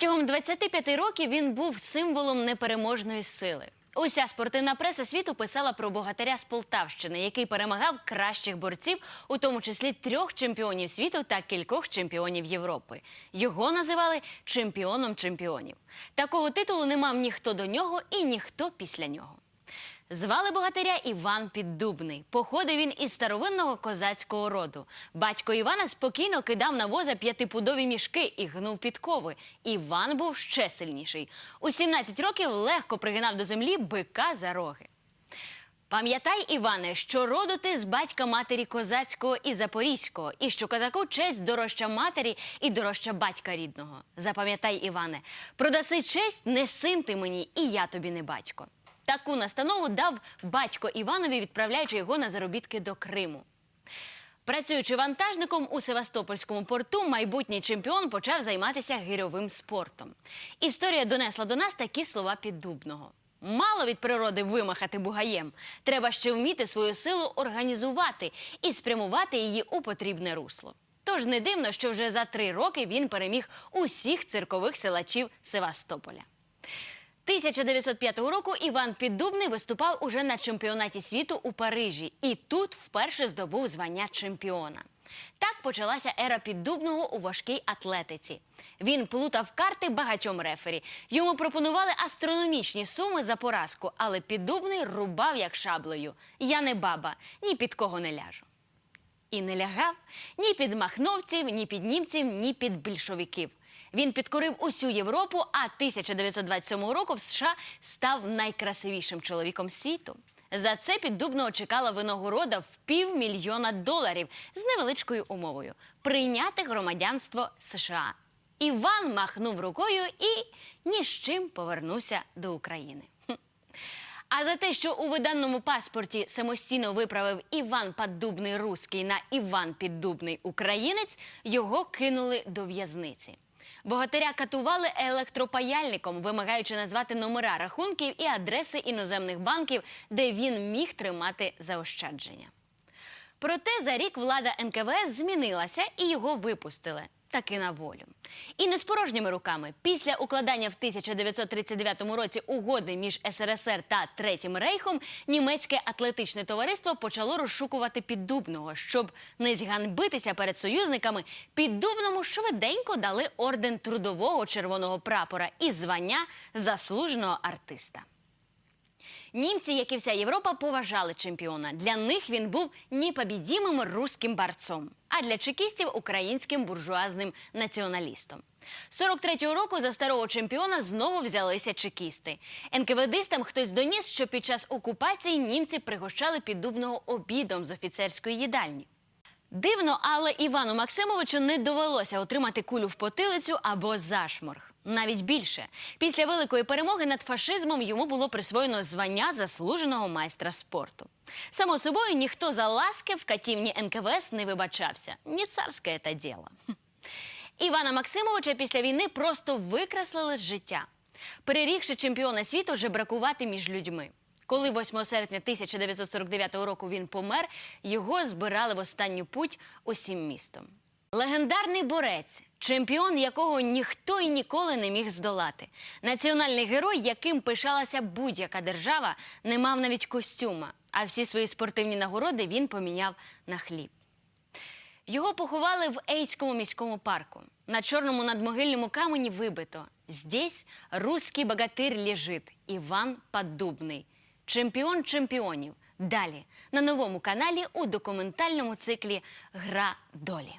Протягом 25 років він був символом непереможної сили. Уся спортивна преса світу писала про богатиря з Полтавщини, який перемагав кращих борців, у тому числі трьох чемпіонів світу та кількох чемпіонів Європи. Його називали чемпіоном чемпіонів. Такого титулу не мав ніхто до нього і ніхто після нього. Звали богатиря Іван Піддубний. Походив він із старовинного козацького роду. Батько Івана спокійно кидав на воза п'ятипудові мішки і гнув підкови. Іван був ще сильніший. У 17 років легко пригинав до землі бика за роги. Пам'ятай, Іване, що роду ти з батька матері козацького і запорізького, і що козаку честь дорожча матері і дорожча батька рідного. Запам'ятай, Іване, продаси честь, не син ти мені, і я тобі не батько. Таку настанову дав батько Іванові, відправляючи його на заробітки до Криму. Працюючи вантажником у Севастопольському порту, майбутній чемпіон почав займатися гирьовим спортом. Історія донесла до нас такі слова піддубного. Мало від природи вимахати бугаєм. Треба ще вміти свою силу організувати і спрямувати її у потрібне русло. Тож не дивно, що вже за три роки він переміг усіх циркових силачів Севастополя. 1905 року Іван Піддубний виступав уже на чемпіонаті світу у Парижі і тут вперше здобув звання чемпіона. Так почалася ера піддубного у важкій атлетиці. Він плутав карти багатьом рефері. Йому пропонували астрономічні суми за поразку, але піддубний рубав як шаблею. Я не баба, ні під кого не ляжу. І не лягав ні під махновців, ні під німців, ні під більшовиків. Він підкорив усю Європу, а 1927 року в США став найкрасивішим чоловіком світу. За це піддубного чекала винагорода в півмільйона доларів з невеличкою умовою прийняти громадянство США. Іван махнув рукою і ні з чим повернувся до України. А за те, що у виданому паспорті самостійно виправив Іван Поддубний Руський на Іван Піддубний Українець, його кинули до в'язниці. Богатиря катували електропаяльником, вимагаючи назвати номера рахунків і адреси іноземних банків, де він міг тримати заощадження. Проте за рік влада НКВС змінилася і його випустили. Таки на волю. І не з порожніми руками. Після укладання в 1939 році угоди між СРСР та Третім Рейхом німецьке атлетичне товариство почало розшукувати піддубного. Щоб не зганьбитися перед союзниками, піддубному швиденько дали орден трудового червоного прапора і звання заслуженого артиста. Німці, як і вся Європа, поважали чемпіона. Для них він був непобідімим руським борцом, а для чекістів українським буржуазним націоналістом. 43-го року за старого чемпіона знову взялися чекісти. НКВДистам хтось доніс, що під час окупації німці пригощали піддубного обідом з офіцерської їдальні. Дивно, але Івану Максимовичу не довелося отримати кулю в потилицю або зашморг. Навіть більше після великої перемоги над фашизмом йому було присвоєно звання заслуженого майстра спорту. Само собою, ніхто за ласки в катівні НКВС не вибачався. Не царське це діло. Івана Максимовича після війни просто викреслили з життя, перерігши чемпіона світу жебракувати між людьми. Коли 8 серпня 1949 року він помер, його збирали в останню путь усім містом. Легендарний борець, чемпіон якого ніхто і ніколи не міг здолати. Національний герой, яким пишалася будь-яка держава, не мав навіть костюма, а всі свої спортивні нагороди він поміняв на хліб. Його поховали в Ейському міському парку. На чорному надмогильному камені вибито Здесь русский богатир лежит Іван Поддубний. Чемпіон чемпіонів. Далі на новому каналі у документальному циклі Гра долі.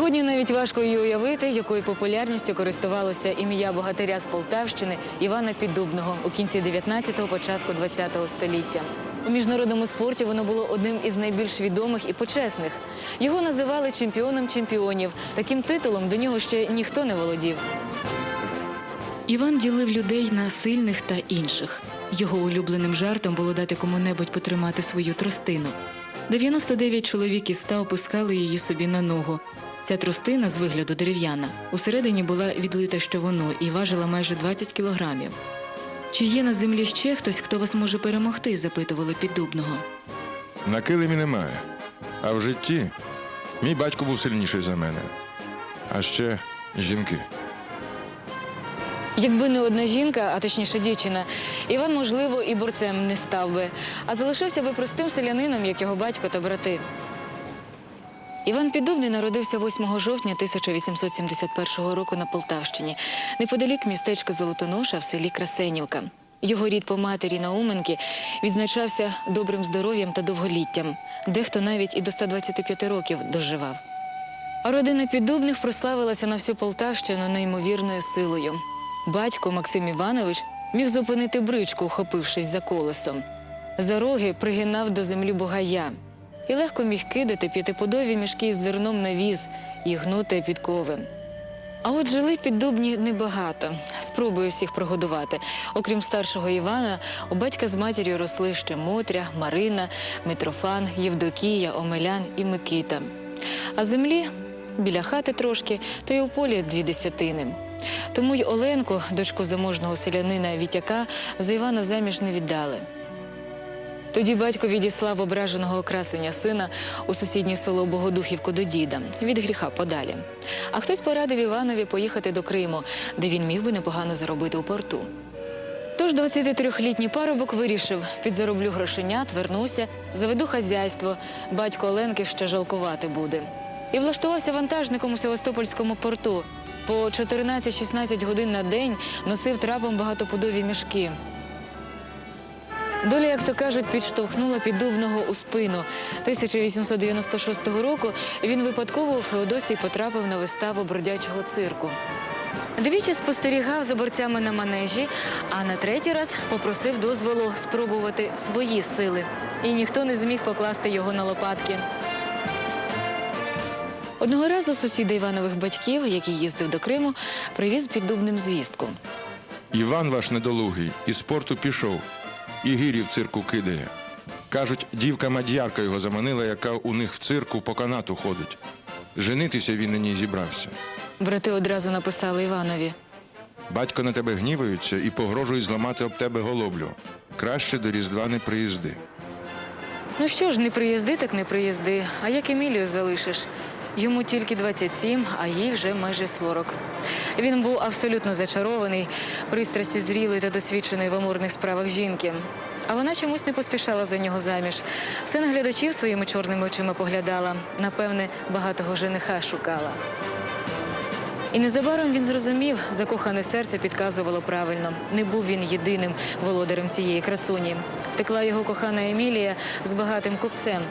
Сьогодні навіть важко її уявити, якою популярністю користувалося ім'я богатиря з Полтавщини Івана Піддубного у кінці 19-го, початку 20-го століття. У міжнародному спорті воно було одним із найбільш відомих і почесних. Його називали чемпіоном чемпіонів. Таким титулом до нього ще ніхто не володів. Іван ділив людей на сильних та інших. Його улюбленим жартом було дати кому-небудь потримати свою тростину. 99 чоловік із 100 опускали її собі на ногу. Ця тростина з вигляду дерев'яна. Усередині була відлита щавоно і важила майже 20 кілограмів. Чи є на землі ще хтось, хто вас може перемогти? запитували піддубного. На килимі немає. А в житті мій батько був сильніший за мене. А ще жінки. Якби не одна жінка, а точніше дівчина, Іван, можливо, і борцем не став би, а залишився би простим селянином, як його батько та брати. Іван Піддубний народився 8 жовтня 1871 року на Полтавщині, неподалік містечка Золотоноша в селі Красенівка. Його рід по матері Науменки відзначався добрим здоров'ям та довголіттям. Дехто навіть і до 125 років доживав. А родина Піддубних прославилася на всю Полтавщину неймовірною силою. Батько Максим Іванович міг зупинити бричку, ухопившись за колесом. За роги пригинав до землі богая і легко міг кидати п'ятиподові мішки із зерном на віз і гнути підкови. А от жили піддубні небагато. Спробую всіх прогодувати. Окрім старшого Івана, у батька з матір'ю росли ще Мотря, Марина, Митрофан, Євдокія, Омелян і Микита. А землі біля хати трошки, то й у полі дві десятини. Тому й Оленку, дочку заможного селянина Вітяка, за Івана заміж не віддали. Тоді батько відіслав ображеного окрасення сина у сусіднє село Богодухівку до діда від гріха подалі. А хтось порадив Іванові поїхати до Криму, де він міг би непогано заробити у порту. Тож 23-літній парубок вирішив, підзароблю грошенят, вернуся, заведу хазяйство. Батько Оленки ще жалкувати буде. І влаштувався вантажником у Севастопольському порту. По 14-16 годин на день носив трапом багатопудові мішки. Доля, як то кажуть, підштовхнула піддубного у спину. 1896 року він випадково у Феодосії потрапив на виставу бродячого цирку. Двічі спостерігав за борцями на манежі, а на третій раз попросив дозволу спробувати свої сили. І ніхто не зміг покласти його на лопатки. Одного разу сусіда Іванових батьків, який їздив до Криму, привіз піддубним звістку. Іван ваш недолугий із спорту пішов, і гирі в цирку кидає. Кажуть, дівка мадярка його заманила, яка у них в цирку по канату ходить. Женитися він на ній зібрався. Брати одразу написали Іванові. Батько на тебе гніваються і погрожують зламати об тебе голоблю. Краще до Різдва не приїзди. Ну що ж, не приїзди, так не приїзди. А як Емілію залишиш? Йому тільки 27, а їй вже майже 40. Він був абсолютно зачарований пристрастю зрілої та досвідченої в амурних справах жінки. А вона чомусь не поспішала за нього заміж. Все глядачів своїми чорними очима поглядала. Напевне, багатого жениха шукала. І незабаром він зрозумів, закохане серце підказувало правильно. Не був він єдиним володарем цієї красуні. Втекла його кохана Емілія з багатим купцем.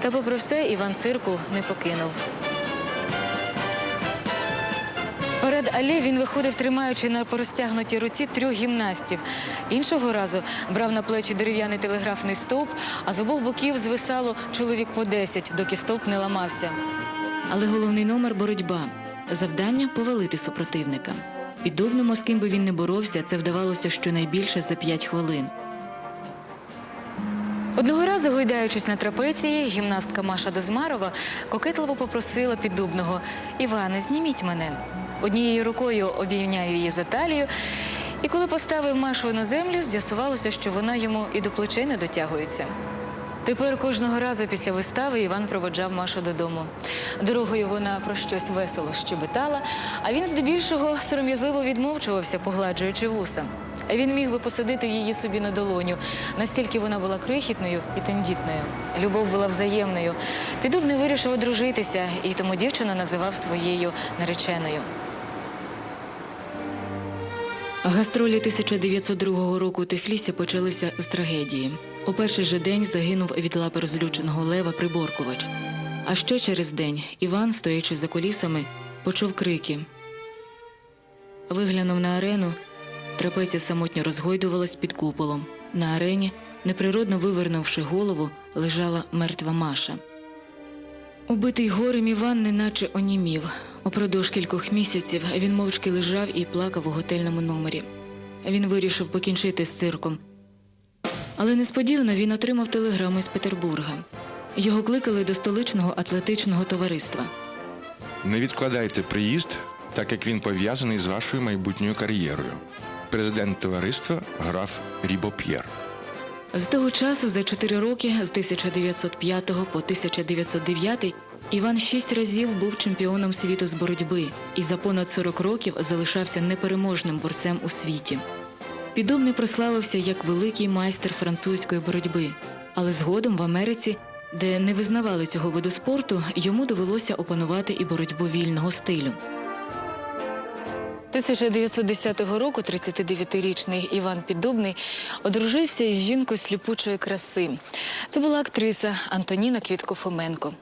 Та, попри все, Іван цирку не покинув. Перед алле він виходив, тримаючи на порозтягнутій руці трьох гімнастів. Іншого разу брав на плечі дерев'яний телеграфний стовп, а з обох боків звисало чоловік по десять, доки стовп не ламався. Але головний номер боротьба завдання повалити супротивника. Піддубному, з ким би він не боровся, це вдавалося щонайбільше за 5 хвилин. Одного разу, гойдаючись на трапеції, гімнастка Маша Дозмарова кокетливо попросила піддубного Іване, зніміть мене. Однією рукою обійняю її за талію, і коли поставив Машу на землю, з'ясувалося, що вона йому і до плечей не дотягується. Тепер кожного разу після вистави Іван проводжав Машу додому. Дорогою вона про щось весело щебетала, а він здебільшого сором'язливо відмовчувався, погладжуючи вуса. Він міг би посадити її собі на долоню, настільки вона була крихітною і тендітною. Любов була взаємною. Підубний вирішив одружитися, і тому дівчину називав своєю нареченою. Гастролі 1902 року у Тифлісі почалися з трагедії. У перший же день загинув від лапи розлюченого лева Приборкувач. А що через день Іван, стоячи за колісами, почув крики. Виглянув на арену. Трапеція самотньо розгойдувалась під куполом. На арені, неприродно вивернувши голову, лежала мертва Маша. Убитий горем Іван неначе онімів. Упродовж кількох місяців він мовчки лежав і плакав у готельному номері. Він вирішив покінчити з цирком. Але несподівано він отримав телеграму з Петербурга. Його кликали до столичного атлетичного товариства. Не відкладайте приїзд, так як він пов'язаний з вашою майбутньою кар'єрою. Президент товариства граф Рібоп'єр. З того часу, за чотири роки, з 1905 по 1909, Іван шість разів був чемпіоном світу з боротьби і за понад 40 років залишався непереможним борцем у світі. Підобний прославився як великий майстер французької боротьби, але згодом в Америці, де не визнавали цього виду спорту, йому довелося опанувати і боротьбу вільного стилю. 1910 року 39-річний Іван Піддубний одружився із жінкою сліпучої краси. Це була актриса Антоніна Квітко-Фоменко.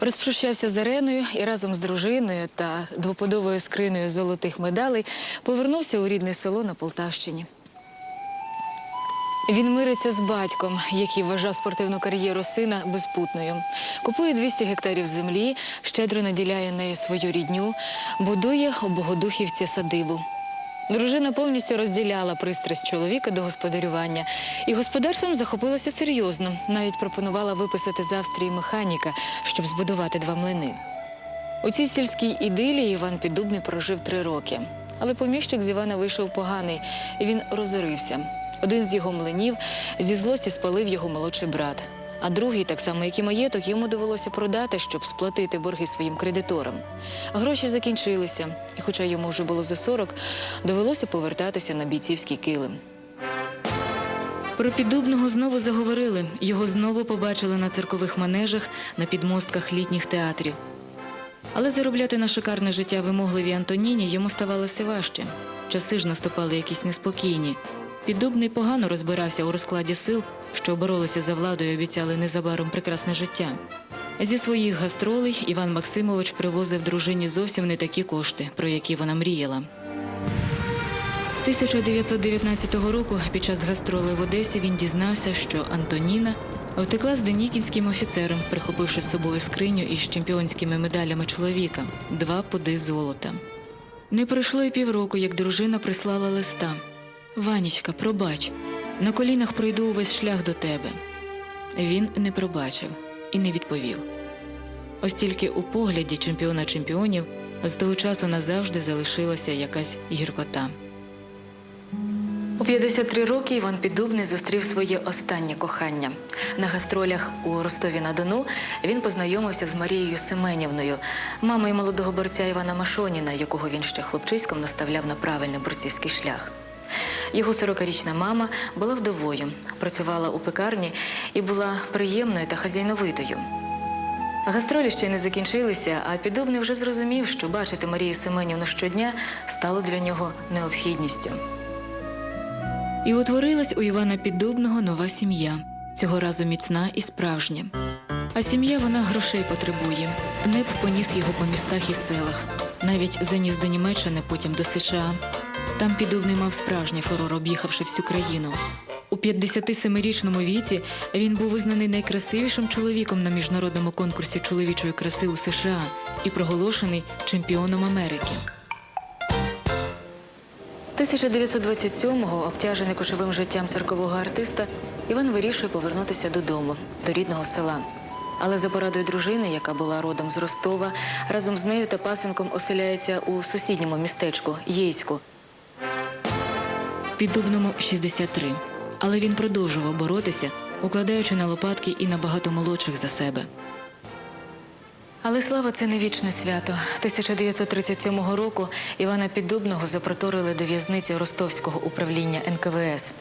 Розпрощався з Ареною і разом з дружиною та двоподовою скриною золотих медалей повернувся у рідне село на Полтавщині. Він мириться з батьком, який вважав спортивну кар'єру сина безпутною. Купує 200 гектарів землі, щедро наділяє нею свою рідню, будує у Богодухівці садибу. Дружина повністю розділяла пристрасть чоловіка до господарювання і господарством захопилася серйозно. Навіть пропонувала виписати з Австрії механіка, щоб збудувати два млини. У цій сільській ідилії Іван Піддубний прожив три роки. Але поміщик з Івана вийшов поганий, і він розорився. Один з його млинів зі злості спалив його молодший брат. А другий, так само як і маєток, йому довелося продати, щоб сплатити борги своїм кредиторам. Гроші закінчилися, і, хоча йому вже було за 40, довелося повертатися на бійцівський килим. Про піддубного знову заговорили. Його знову побачили на циркових манежах, на підмостках літніх театрів. Але заробляти на шикарне життя вимогливій Антоніні йому ставалося важче. Часи ж наступали якісь неспокійні. Піддубний погано розбирався у розкладі сил, що боролися за владу і обіцяли незабаром прекрасне життя. Зі своїх гастролей Іван Максимович привозив дружині зовсім не такі кошти, про які вона мріяла. 1919 року під час гастролей в Одесі він дізнався, що Антоніна втекла з денікінським офіцером, прихопивши з собою скриню із чемпіонськими медалями чоловіка два пуди золота. Не пройшло й півроку, як дружина прислала листа. Ванічка, пробач, на колінах пройду увесь шлях до тебе. Він не пробачив і не відповів. Ось тільки у погляді чемпіона чемпіонів з того часу назавжди залишилася якась гіркота. У 53 роки Іван Піддубний зустрів своє останнє кохання. На гастролях у Ростові-на-Дону він познайомився з Марією Семенівною, мамою молодого борця Івана Машоніна, якого він ще хлопчиськом наставляв на правильний борцівський шлях. Його 40-річна мама була вдовою, працювала у пекарні і була приємною та хазяйновитою. Гастролі ще не закінчилися, а Піддубний вже зрозумів, що бачити Марію Семенівну щодня стало для нього необхідністю. І утворилась у Івана Піддубного нова сім'я, цього разу міцна і справжня. А сім'я вона грошей потребує. Неб поніс його по містах і селах, навіть заніс до Німеччини, потім до США. Там Піддубний мав справжній фурор, об'їхавши всю країну. У 57-річному віці він був визнаний найкрасивішим чоловіком на міжнародному конкурсі чоловічої краси у США і проголошений чемпіоном Америки. 1927-го, обтяжений кошовим життям циркового артиста, Іван вирішує повернутися додому, до рідного села. Але за порадою дружини, яка була родом з Ростова, разом з нею та пасенком оселяється у сусідньому містечку Єйську. Піддубному 63. Але він продовжував боротися, укладаючи на лопатки і набагато молодших за себе. Але слава це не вічне свято. 1937 року Івана Піддубного запроторили до в'язниці Ростовського управління НКВС.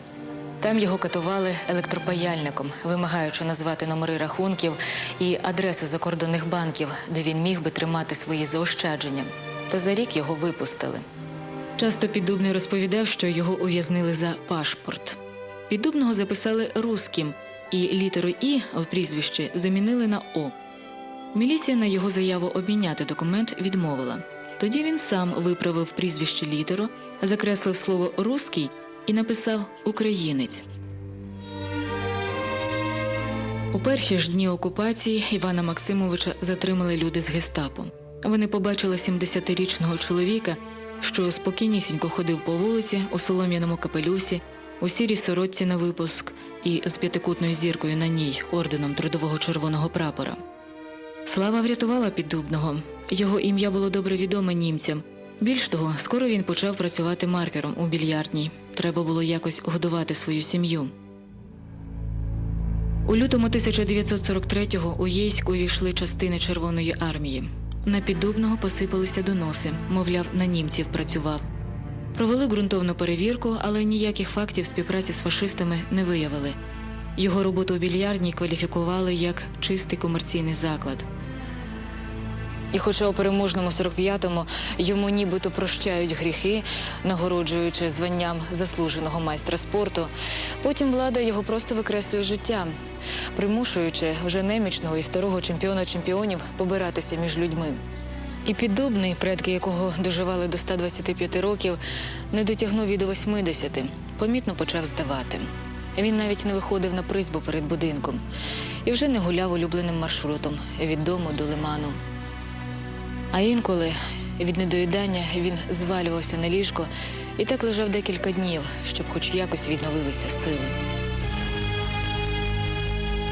Там його катували електропаяльником, вимагаючи назвати номери рахунків і адреси закордонних банків, де він міг би тримати свої заощадження. Та за рік його випустили. Часто Піддубний розповідав, що його ув'язнили за пашпорт. Піддубного записали русським, і літеру І в прізвище замінили на О. Міліція на його заяву обміняти документ відмовила. Тоді він сам виправив прізвище літеру, закреслив слово «русський» і написав Українець. У перші ж дні окупації Івана Максимовича затримали люди з гестапо. Вони побачили 70-річного чоловіка, що спокійнісінько ходив по вулиці у солом'яному капелюсі, у сірій сорочці на випуск і з п'ятикутною зіркою на ній орденом трудового червоного прапора. Слава врятувала піддубного. Його ім'я було добре відоме німцям. Більш того, скоро він почав працювати маркером у більярдній. Треба було якось годувати свою сім'ю. У лютому 1943-го у Єйськ увійшли частини Червоної армії. На піддубного посипалися доноси, мовляв, на німців працював. Провели ґрунтовну перевірку, але ніяких фактів співпраці з фашистами не виявили. Його роботу у більярдні кваліфікували як чистий комерційний заклад. І хоча у переможному 45-му йому нібито прощають гріхи, нагороджуючи званням заслуженого майстра спорту, потім влада його просто викреслює життя, примушуючи вже немічного і старого чемпіона чемпіонів побиратися між людьми. І піддубний, предки якого доживали до 125 років, не дотягнув і до 80, помітно почав здавати. Він навіть не виходив на призьбу перед будинком і вже не гуляв улюбленим маршрутом від дому до лиману. А інколи від недоїдання він звалювався на ліжко і так лежав декілька днів, щоб хоч якось відновилися сили.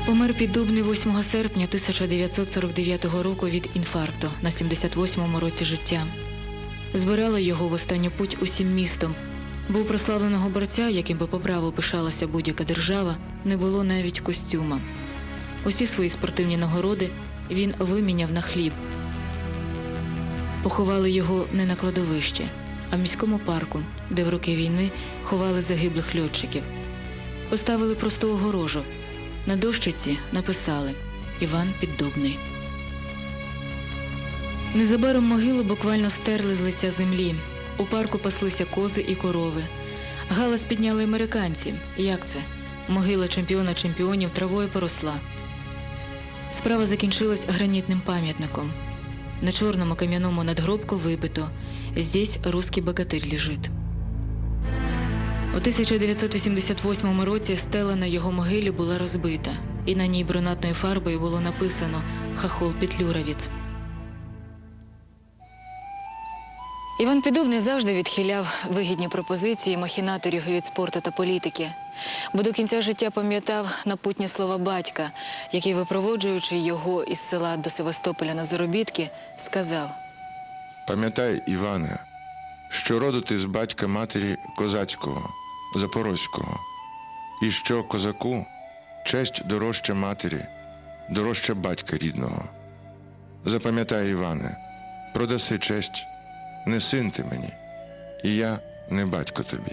Помер піддубний 8 серпня 1949 року від інфаркту на 78-му році життя. Збирала його в останню путь усім містом. Був прославленого борця, яким би по праву пишалася будь-яка держава, не було навіть костюма. Усі свої спортивні нагороди він виміняв на хліб. Поховали його не на кладовищі, а в міському парку, де в роки війни ховали загиблих льотчиків. Поставили просту огорожу. На дощиці написали Іван Піддубний. Незабаром могилу буквально стерли з лиця землі. У парку паслися кози і корови. Галас підняли американці. Як це? Могила чемпіона чемпіонів травою поросла. Справа закінчилась гранітним пам'ятником. На чорному кам'яному надгробку вибито Здесь русский богатирь лежить. У 1988 році стела на його могилі була розбита, і на ній брунатною фарбою було написано Хахол Петлюровець. Іван Піддубний завжди відхиляв вигідні пропозиції махінаторів від спорту та політики, бо до кінця життя пам'ятав напутні слова батька, який, випроводжуючи його із села до Севастополя на заробітки, сказав: Пам'ятай, Іване, що роду ти з батька матері козацького, запорозького, і що козаку честь дорожча матері, дорожча батька рідного. Запам'ятай, Іване, продаси честь, не син ти мені, і я не батько тобі.